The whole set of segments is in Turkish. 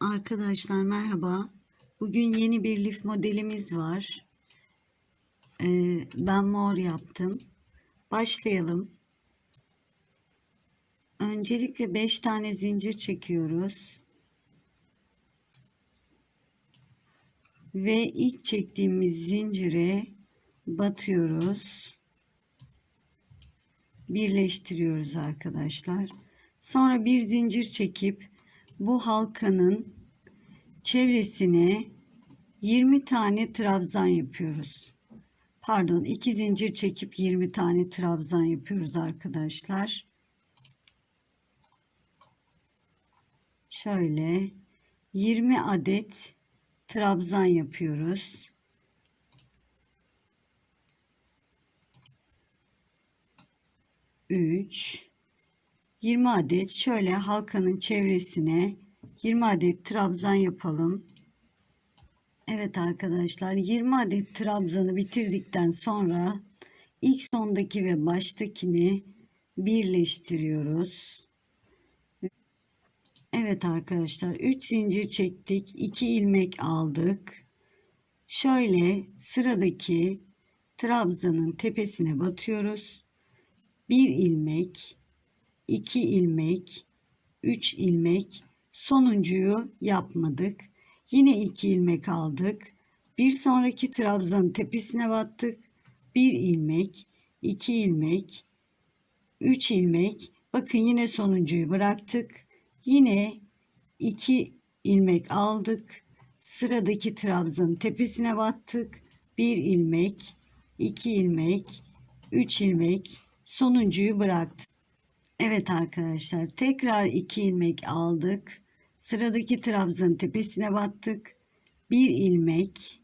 Arkadaşlar merhaba. Bugün yeni bir lif modelimiz var. Ee, ben mor yaptım. Başlayalım. Öncelikle 5 tane zincir çekiyoruz. Ve ilk çektiğimiz zincire batıyoruz. Birleştiriyoruz arkadaşlar. Sonra bir zincir çekip bu halkanın çevresine 20 tane trabzan yapıyoruz. Pardon, iki zincir çekip 20 tane trabzan yapıyoruz arkadaşlar. Şöyle 20 adet trabzan yapıyoruz. Üç, 20 adet şöyle halkanın çevresine 20 adet trabzan yapalım. Evet arkadaşlar 20 adet trabzanı bitirdikten sonra ilk sondaki ve baştakini birleştiriyoruz. Evet arkadaşlar 3 zincir çektik 2 ilmek aldık. Şöyle sıradaki trabzanın tepesine batıyoruz. 1 ilmek 2 ilmek 3 ilmek sonuncuyu yapmadık. Yine 2 ilmek aldık. Bir sonraki trabzanın tepesine battık. 1 ilmek, 2 ilmek, 3 ilmek. Bakın yine sonuncuyu bıraktık. Yine 2 ilmek aldık. Sıradaki trabzanın tepesine battık. 1 ilmek, 2 ilmek, 3 ilmek, sonuncuyu bıraktık. Evet arkadaşlar tekrar 2 ilmek aldık. Sıradaki trabzanın tepesine battık. 1 ilmek,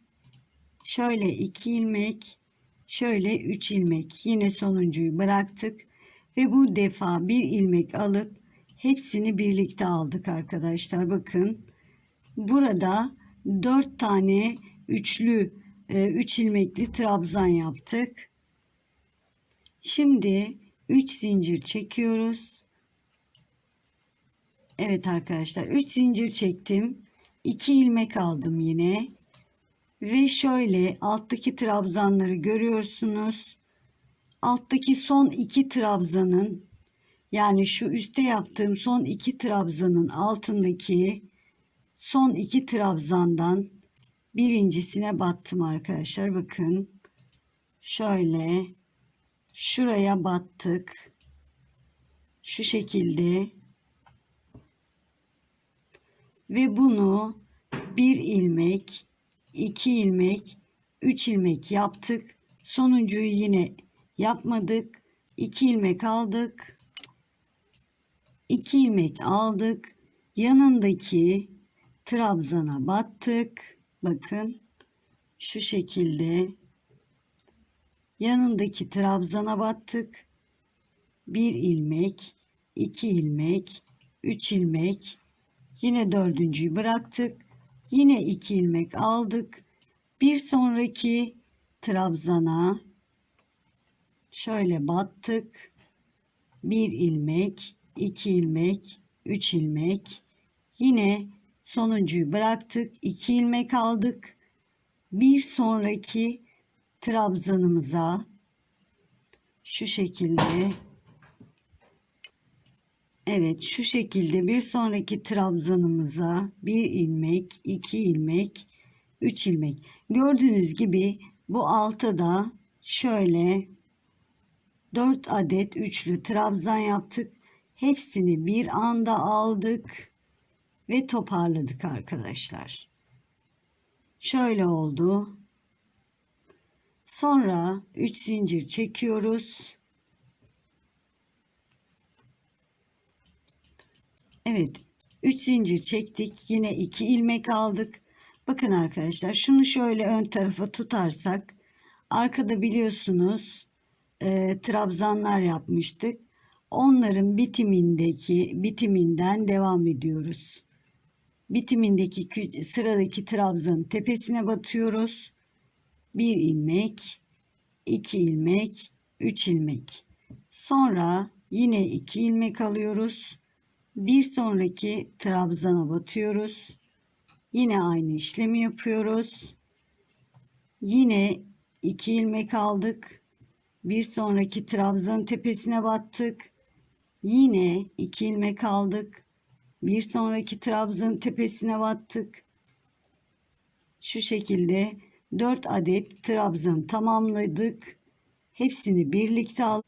şöyle 2 ilmek, şöyle 3 ilmek. Yine sonuncuyu bıraktık ve bu defa bir ilmek alıp hepsini birlikte aldık arkadaşlar. Bakın burada 4 tane üçlü 3 e, ilmekli trabzan yaptık. Şimdi 3 zincir çekiyoruz. Evet arkadaşlar 3 zincir çektim. 2 ilmek aldım yine. Ve şöyle alttaki trabzanları görüyorsunuz. Alttaki son iki trabzanın yani şu üstte yaptığım son iki trabzanın altındaki son iki trabzandan birincisine battım arkadaşlar. Bakın şöyle şuraya battık. Şu şekilde ve bunu bir ilmek, iki ilmek, üç ilmek yaptık. Sonuncuyu yine yapmadık. İki ilmek aldık. İki ilmek aldık. Yanındaki trabzana battık. Bakın şu şekilde yanındaki trabzana battık. Bir ilmek, iki ilmek, üç ilmek, yine dördüncüyü bıraktık. Yine iki ilmek aldık. Bir sonraki trabzana şöyle battık. Bir ilmek, iki ilmek, üç ilmek. Yine sonuncuyu bıraktık. iki ilmek aldık. Bir sonraki trabzanımıza şu şekilde Evet şu şekilde bir sonraki trabzanımıza bir ilmek, iki ilmek, üç ilmek. Gördüğünüz gibi bu altta da şöyle dört adet üçlü trabzan yaptık. Hepsini bir anda aldık ve toparladık arkadaşlar. Şöyle oldu. Sonra 3 zincir çekiyoruz. Evet 3 zincir çektik. Yine 2 ilmek aldık. Bakın arkadaşlar şunu şöyle ön tarafa tutarsak arkada biliyorsunuz e, trabzanlar yapmıştık. Onların bitimindeki bitiminden devam ediyoruz. Bitimindeki sıradaki trabzanın tepesine batıyoruz. 1 ilmek, 2 ilmek, 3 ilmek. Sonra yine 2 ilmek alıyoruz. Bir sonraki trabzana batıyoruz. Yine aynı işlemi yapıyoruz. Yine iki ilmek aldık. Bir sonraki trabzanın tepesine battık. Yine iki ilmek aldık. Bir sonraki trabzanın tepesine battık. Şu şekilde 4 adet trabzan tamamladık. Hepsini birlikte aldık.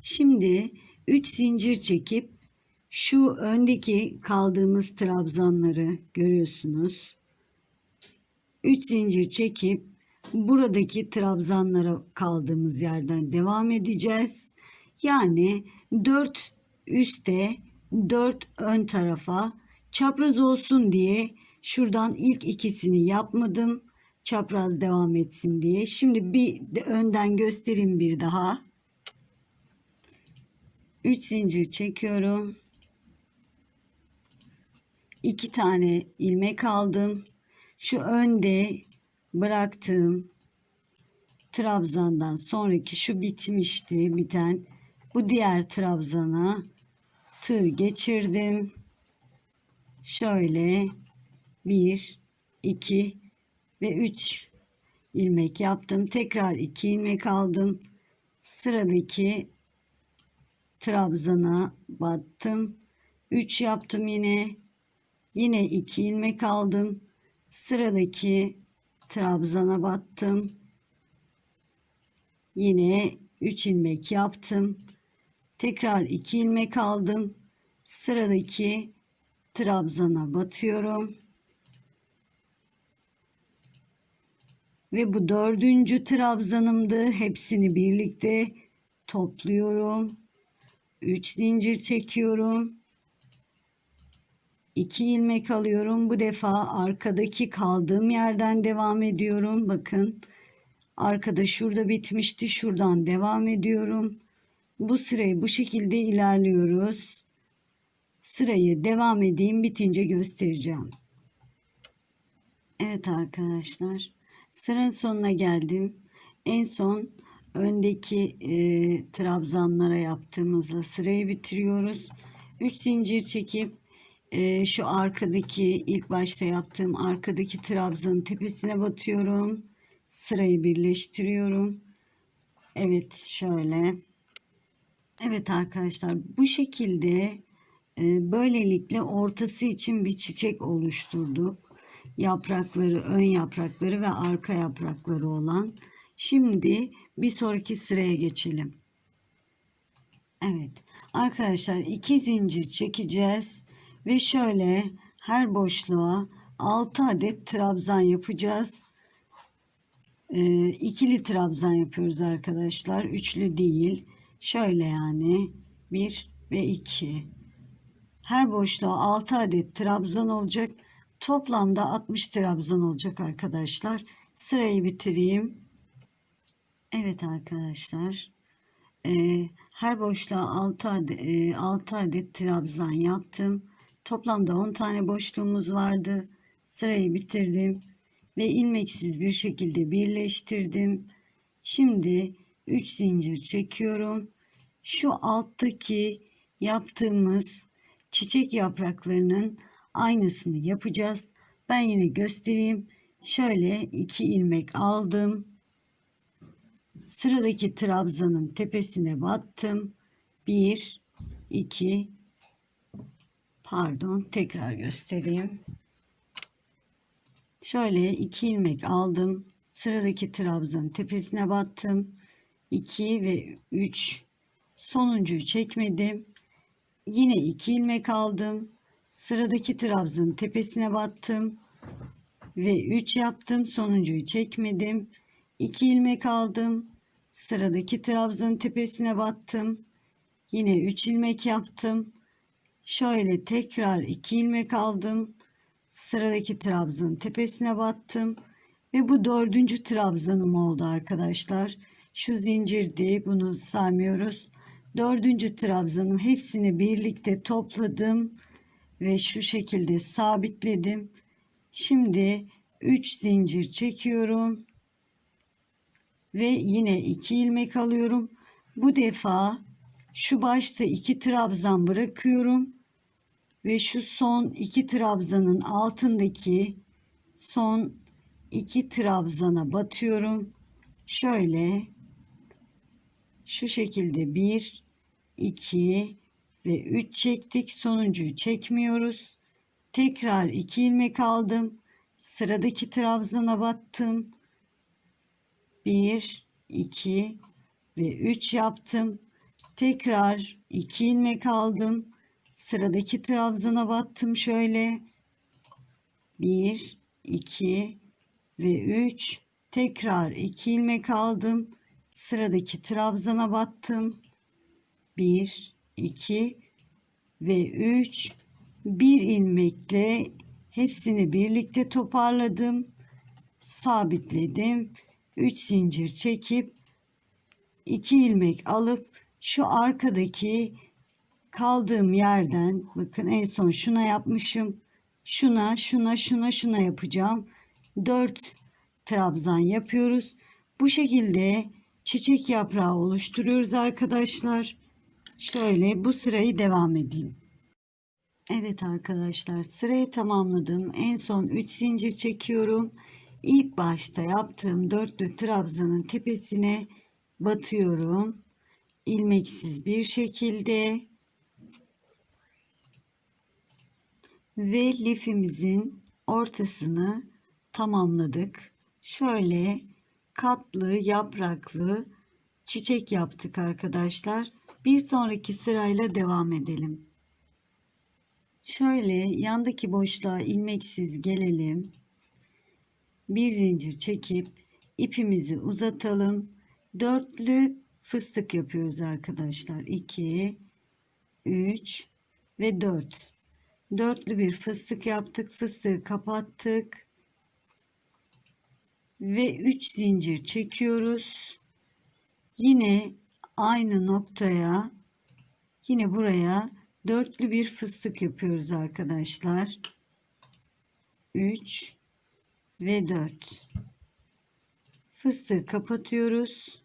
Şimdi 3 zincir çekip şu öndeki kaldığımız trabzanları görüyorsunuz. 3 zincir çekip buradaki trabzanlara kaldığımız yerden devam edeceğiz. Yani 4 üste 4 ön tarafa çapraz olsun diye şuradan ilk ikisini yapmadım. Çapraz devam etsin diye. Şimdi bir de önden göstereyim bir daha. 3 zincir çekiyorum. 2 tane ilmek aldım. Şu önde bıraktığım trabzandan sonraki şu bitmişti biten bu diğer trabzana tığ geçirdim. Şöyle 1 2 ve 3 ilmek yaptım. Tekrar 2 ilmek aldım. Sıradaki trabzana battım. 3 yaptım yine. Yine 2 ilmek aldım. Sıradaki trabzana battım. Yine 3 ilmek yaptım. Tekrar 2 ilmek aldım. Sıradaki trabzana batıyorum. Ve bu dördüncü trabzanımdı. Hepsini birlikte topluyorum. 3 zincir çekiyorum. 2 ilmek alıyorum. Bu defa arkadaki kaldığım yerden devam ediyorum. Bakın arkada şurada bitmişti. Şuradan devam ediyorum. Bu sırayı bu şekilde ilerliyoruz. Sırayı devam edeyim bitince göstereceğim. Evet arkadaşlar sıranın sonuna geldim. En son öndeki e, trabzanlara yaptığımızla sırayı bitiriyoruz. 3 zincir çekip e, şu arkadaki ilk başta yaptığım arkadaki trabzanın tepesine batıyorum. Sırayı birleştiriyorum. Evet şöyle. Evet arkadaşlar bu şekilde e, böylelikle ortası için bir çiçek oluşturduk. Yaprakları, ön yaprakları ve arka yaprakları olan. Şimdi bir sonraki sıraya geçelim. Evet arkadaşlar iki zincir çekeceğiz ve şöyle her boşluğa 6 adet trabzan yapacağız. Ee, ikili trabzan yapıyoruz arkadaşlar. Üçlü değil. Şöyle yani 1 ve 2. Her boşluğa 6 adet trabzan olacak. Toplamda 60 trabzan olacak arkadaşlar. Sırayı bitireyim. Evet arkadaşlar. Ee, her boşluğa 6 adet, e, 6 adet trabzan yaptım. Toplamda 10 tane boşluğumuz vardı. Sırayı bitirdim ve ilmeksiz bir şekilde birleştirdim. Şimdi 3 zincir çekiyorum. Şu alttaki yaptığımız çiçek yapraklarının aynısını yapacağız. Ben yine göstereyim. Şöyle 2 ilmek aldım. Sıradaki trabzanın tepesine battım. 1 2 pardon tekrar göstereyim. Şöyle 2 ilmek aldım. Sıradaki trabzanın tepesine battım. 2 ve 3 sonuncuyu çekmedim. Yine 2 ilmek aldım. Sıradaki trabzanın tepesine battım ve 3 yaptım. Sonuncuyu çekmedim. 2 ilmek aldım. Sıradaki trabzanın tepesine battım. Yine 3 ilmek yaptım. Şöyle tekrar 2 ilmek aldım. Sıradaki trabzanın tepesine battım. Ve bu dördüncü trabzanım oldu arkadaşlar. Şu zincirdi bunu saymıyoruz. Dördüncü trabzanım hepsini birlikte topladım. Ve şu şekilde sabitledim. Şimdi 3 zincir çekiyorum. Ve yine 2 ilmek alıyorum. Bu defa şu başta 2 trabzan bırakıyorum ve şu son iki trabzanın altındaki son iki trabzana batıyorum. Şöyle şu şekilde 1 2 ve 3 çektik. Sonuncuyu çekmiyoruz. Tekrar 2 ilmek aldım. Sıradaki trabzana battım. 1 2 ve 3 yaptım. Tekrar 2 ilmek aldım. Sıradaki trabzana battım şöyle. 1 2 ve 3 tekrar 2 ilmek aldım. Sıradaki trabzana battım. 1 2 ve 3 bir ilmekle hepsini birlikte toparladım. Sabitledim. 3 zincir çekip 2 ilmek alıp şu arkadaki kaldığım yerden bakın en son şuna yapmışım. Şuna, şuna, şuna, şuna yapacağım. 4 trabzan yapıyoruz. Bu şekilde çiçek yaprağı oluşturuyoruz arkadaşlar. Şöyle bu sırayı devam edeyim. Evet arkadaşlar sırayı tamamladım. En son 3 zincir çekiyorum. İlk başta yaptığım dörtlü trabzanın tepesine batıyorum. ilmeksiz bir şekilde ve lifimizin ortasını tamamladık. Şöyle katlı yapraklı çiçek yaptık arkadaşlar. Bir sonraki sırayla devam edelim. Şöyle yandaki boşluğa ilmeksiz gelelim. Bir zincir çekip ipimizi uzatalım. Dörtlü fıstık yapıyoruz arkadaşlar. 2 3 ve 4. Dörtlü bir fıstık yaptık. Fıstığı kapattık. Ve 3 zincir çekiyoruz. Yine aynı noktaya yine buraya dörtlü bir fıstık yapıyoruz arkadaşlar. 3 ve 4 fıstığı kapatıyoruz.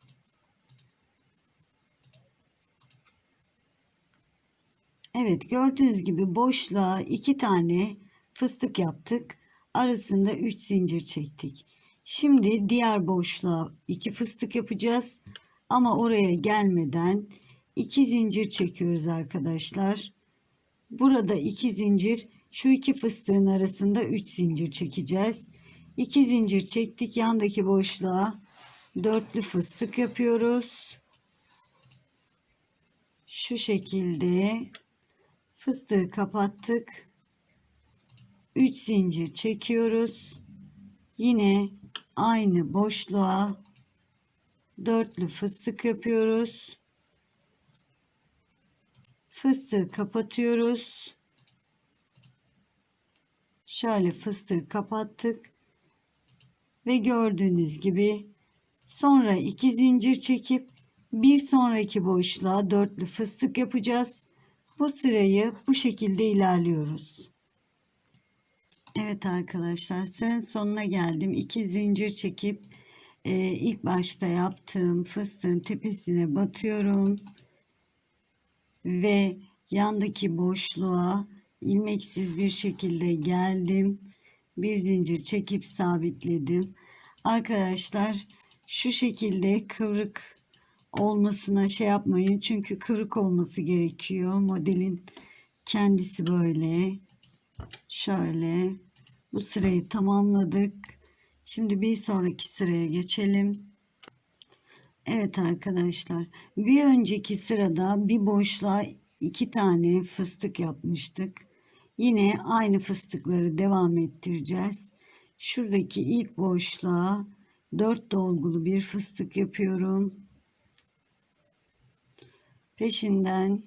Evet gördüğünüz gibi boşluğa iki tane fıstık yaptık. Arasında 3 zincir çektik. Şimdi diğer boşluğa iki fıstık yapacağız. Ama oraya gelmeden iki zincir çekiyoruz arkadaşlar. Burada iki zincir şu iki fıstığın arasında 3 zincir çekeceğiz. 2 zincir çektik yandaki boşluğa dörtlü fıstık yapıyoruz. Şu şekilde fıstığı kapattık. 3 zincir çekiyoruz. Yine aynı boşluğa dörtlü fıstık yapıyoruz. Fıstığı kapatıyoruz. Şöyle fıstığı kapattık. Ve gördüğünüz gibi sonra iki zincir çekip bir sonraki boşluğa dörtlü fıstık yapacağız. Bu sırayı bu şekilde ilerliyoruz. Evet arkadaşlar sıranın sonuna geldim. İki zincir çekip e, ilk başta yaptığım fıstığın tepesine batıyorum. Ve yandaki boşluğa ilmeksiz bir şekilde geldim. Bir zincir çekip sabitledim. Arkadaşlar şu şekilde kıvrık olmasına şey yapmayın. Çünkü kıvrık olması gerekiyor. Modelin kendisi böyle. Şöyle bu sırayı tamamladık. Şimdi bir sonraki sıraya geçelim. Evet arkadaşlar bir önceki sırada bir boşluğa iki tane fıstık yapmıştık. Yine aynı fıstıkları devam ettireceğiz. Şuradaki ilk boşluğa dört dolgulu bir fıstık yapıyorum. Peşinden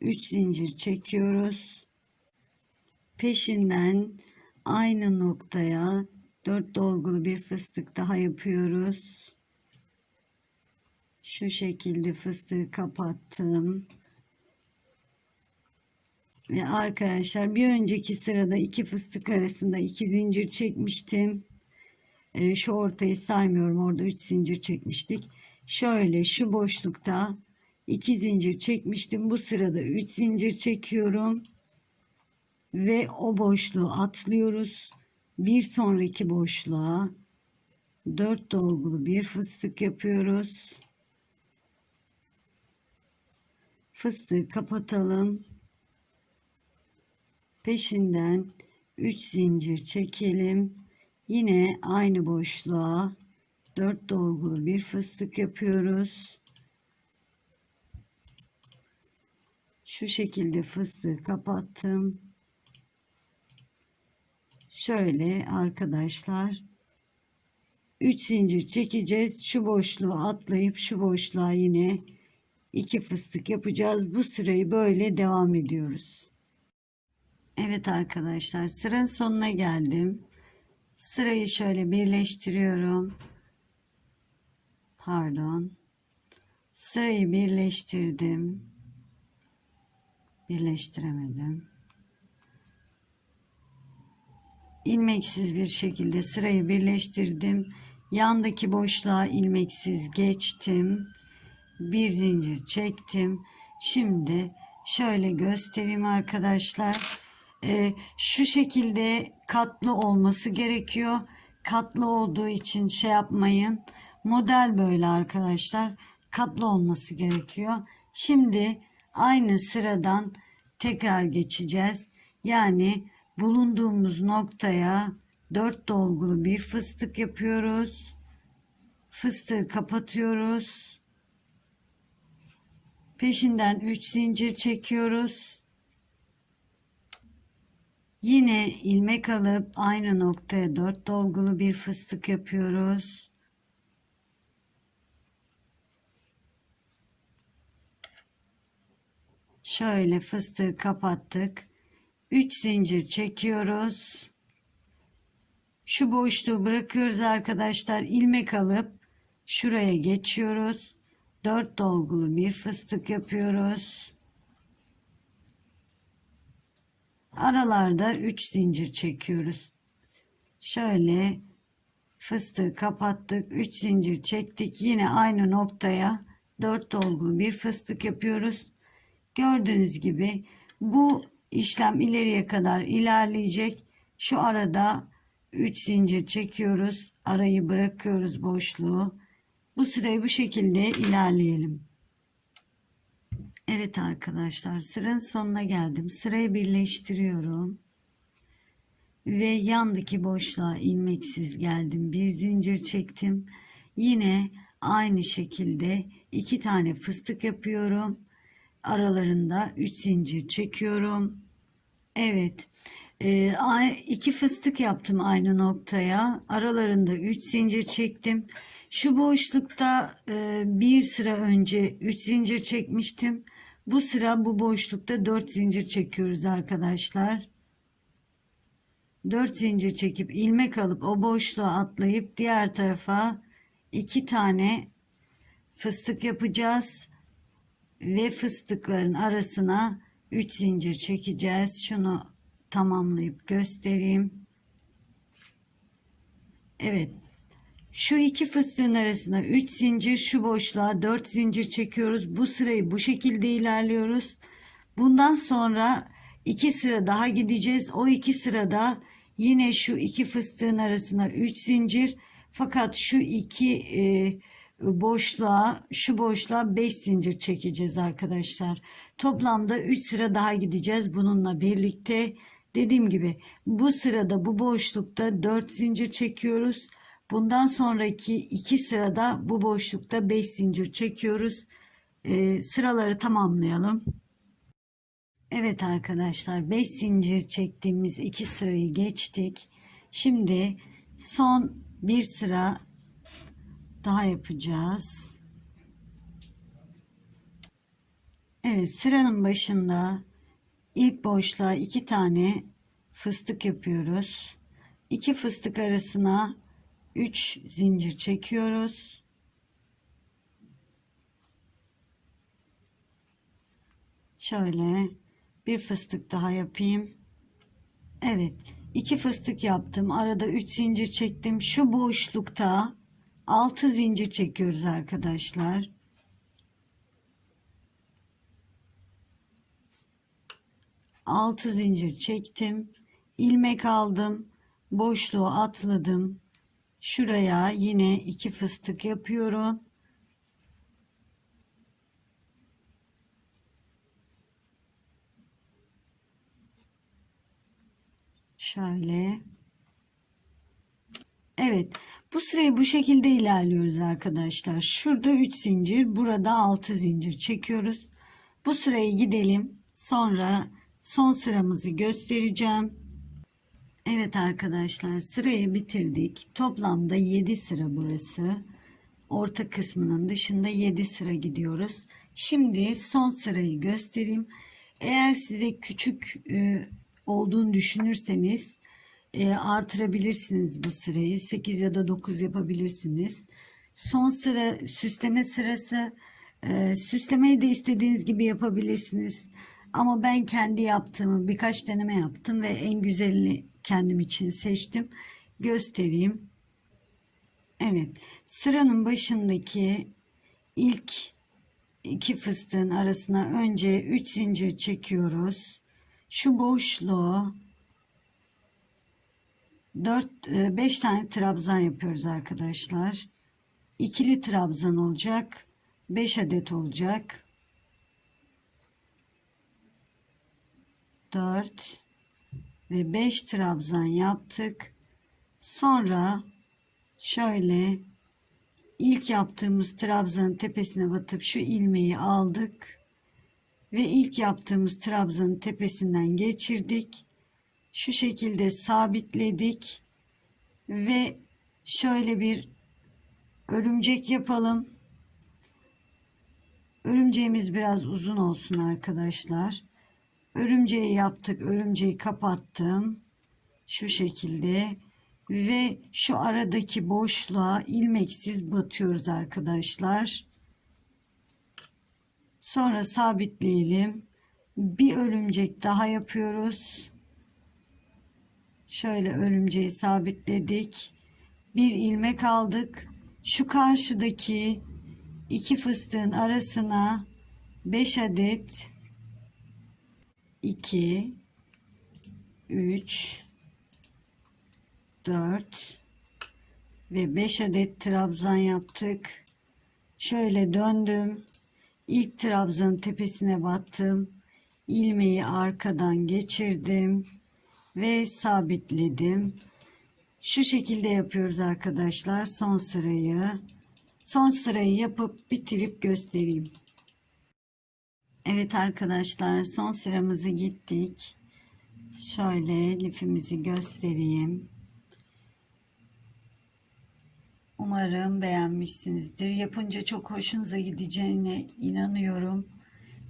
3 zincir çekiyoruz. Peşinden aynı noktaya 4 dolgulu bir fıstık daha yapıyoruz. Şu şekilde fıstığı kapattım. Ve arkadaşlar bir önceki sırada iki fıstık arasında iki zincir çekmiştim. Ee, şu ortayı saymıyorum. Orada üç zincir çekmiştik. Şöyle şu boşlukta iki zincir çekmiştim. Bu sırada üç zincir çekiyorum. Ve o boşluğu atlıyoruz. bir sonraki boşluğa 4 dolgulu bir fıstık yapıyoruz. Fıstığı kapatalım. Peşinden 3 zincir çekelim. Yine aynı boşluğa 4 dolgulu bir fıstık yapıyoruz. Şu şekilde fıstığı kapattım. Şöyle arkadaşlar 3 zincir çekeceğiz. Şu boşluğu atlayıp şu boşluğa yine 2 fıstık yapacağız. Bu sırayı böyle devam ediyoruz. Evet arkadaşlar sıranın sonuna geldim. Sırayı şöyle birleştiriyorum. Pardon. Sırayı birleştirdim. Birleştiremedim. İlmeksiz bir şekilde sırayı birleştirdim. Yandaki boşluğa ilmeksiz geçtim. Bir zincir çektim. Şimdi şöyle göstereyim arkadaşlar. Ee, şu şekilde katlı olması gerekiyor. Katlı olduğu için şey yapmayın. Model böyle arkadaşlar. Katlı olması gerekiyor. Şimdi aynı sıradan tekrar geçeceğiz. Yani bulunduğumuz noktaya 4 dolgulu bir fıstık yapıyoruz. Fıstığı kapatıyoruz. Peşinden 3 zincir çekiyoruz. Yine ilmek alıp aynı noktaya 4 dolgulu bir fıstık yapıyoruz. Şöyle fıstığı kapattık. 3 zincir çekiyoruz. Şu boşluğu bırakıyoruz arkadaşlar. ilmek alıp şuraya geçiyoruz. 4 dolgulu bir fıstık yapıyoruz. Aralarda 3 zincir çekiyoruz. Şöyle fıstığı kapattık. 3 zincir çektik. Yine aynı noktaya 4 dolgulu bir fıstık yapıyoruz. Gördüğünüz gibi bu işlem ileriye kadar ilerleyecek. Şu arada 3 zincir çekiyoruz. Arayı bırakıyoruz boşluğu. Bu sırayı bu şekilde ilerleyelim. Evet arkadaşlar sıranın sonuna geldim. Sırayı birleştiriyorum. Ve yandaki boşluğa ilmeksiz geldim. Bir zincir çektim. Yine aynı şekilde iki tane fıstık yapıyorum aralarında 3 zincir çekiyorum. Evet. E, iki fıstık yaptım aynı noktaya. Aralarında 3 zincir çektim. Şu boşlukta e, bir sıra önce 3 zincir çekmiştim. Bu sıra bu boşlukta 4 zincir çekiyoruz arkadaşlar. 4 zincir çekip ilmek alıp o boşluğa atlayıp diğer tarafa 2 tane fıstık yapacağız ve fıstıkların arasına 3 zincir çekeceğiz. Şunu tamamlayıp göstereyim. Evet. Şu iki fıstığın arasına 3 zincir, şu boşluğa 4 zincir çekiyoruz. Bu sırayı bu şekilde ilerliyoruz. Bundan sonra iki sıra daha gideceğiz. O iki sırada yine şu iki fıstığın arasına 3 zincir. Fakat şu iki e, boşluğa şu boşluğa 5 zincir çekeceğiz arkadaşlar. Toplamda 3 sıra daha gideceğiz bununla birlikte. Dediğim gibi bu sırada bu boşlukta 4 zincir çekiyoruz. Bundan sonraki 2 sırada bu boşlukta 5 zincir çekiyoruz. Ee, sıraları tamamlayalım. Evet arkadaşlar 5 zincir çektiğimiz 2 sırayı geçtik. Şimdi son bir sıra daha yapacağız. Evet sıranın başında ilk boşluğa iki tane fıstık yapıyoruz. İki fıstık arasına üç zincir çekiyoruz. Şöyle bir fıstık daha yapayım. Evet iki fıstık yaptım. Arada üç zincir çektim. Şu boşlukta 6 zincir çekiyoruz arkadaşlar. Altı zincir çektim. ilmek aldım. boşluğu atladım. Şuraya yine iki fıstık yapıyorum. Şöyle. Evet. Bu sırayı bu şekilde ilerliyoruz arkadaşlar. Şurada 3 zincir, burada 6 zincir çekiyoruz. Bu sırayı gidelim. Sonra son sıramızı göstereceğim. Evet arkadaşlar sırayı bitirdik. Toplamda 7 sıra burası. Orta kısmının dışında 7 sıra gidiyoruz. Şimdi son sırayı göstereyim. Eğer size küçük e, olduğunu düşünürseniz e, artırabilirsiniz bu sırayı. 8 ya da 9 yapabilirsiniz. Son sıra süsleme sırası. E, süslemeyi de istediğiniz gibi yapabilirsiniz. Ama ben kendi yaptığımı birkaç deneme yaptım ve en güzelini kendim için seçtim. Göstereyim. Evet. Sıranın başındaki ilk iki fıstığın arasına önce 3 zincir çekiyoruz. Şu boşluğu 4 5 tane trabzan yapıyoruz arkadaşlar. İkili trabzan olacak. 5 adet olacak. 4 ve 5 trabzan yaptık. Sonra şöyle ilk yaptığımız trabzanın tepesine batıp şu ilmeği aldık ve ilk yaptığımız trabzanın tepesinden geçirdik. Şu şekilde sabitledik ve şöyle bir örümcek yapalım. Örümceğimiz biraz uzun olsun arkadaşlar. Örümceği yaptık. Örümceği kapattım. Şu şekilde ve şu aradaki boşluğa ilmeksiz batıyoruz arkadaşlar. Sonra sabitleyelim. Bir örümcek daha yapıyoruz. Şöyle örümceği sabitledik. Bir ilmek aldık. Şu karşıdaki iki fıstığın arasına 5 adet 2 3 4 ve 5 adet trabzan yaptık. Şöyle döndüm. İlk trabzanın tepesine battım. ilmeği arkadan geçirdim ve sabitledim. Şu şekilde yapıyoruz arkadaşlar son sırayı. Son sırayı yapıp bitirip göstereyim. Evet arkadaşlar son sıramızı gittik. Şöyle lifimizi göstereyim. Umarım beğenmişsinizdir. Yapınca çok hoşunuza gideceğine inanıyorum.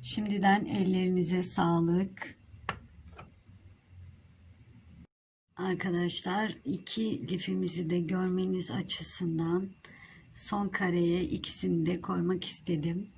Şimdiden ellerinize sağlık. Arkadaşlar iki lifimizi de görmeniz açısından son kareye ikisini de koymak istedim.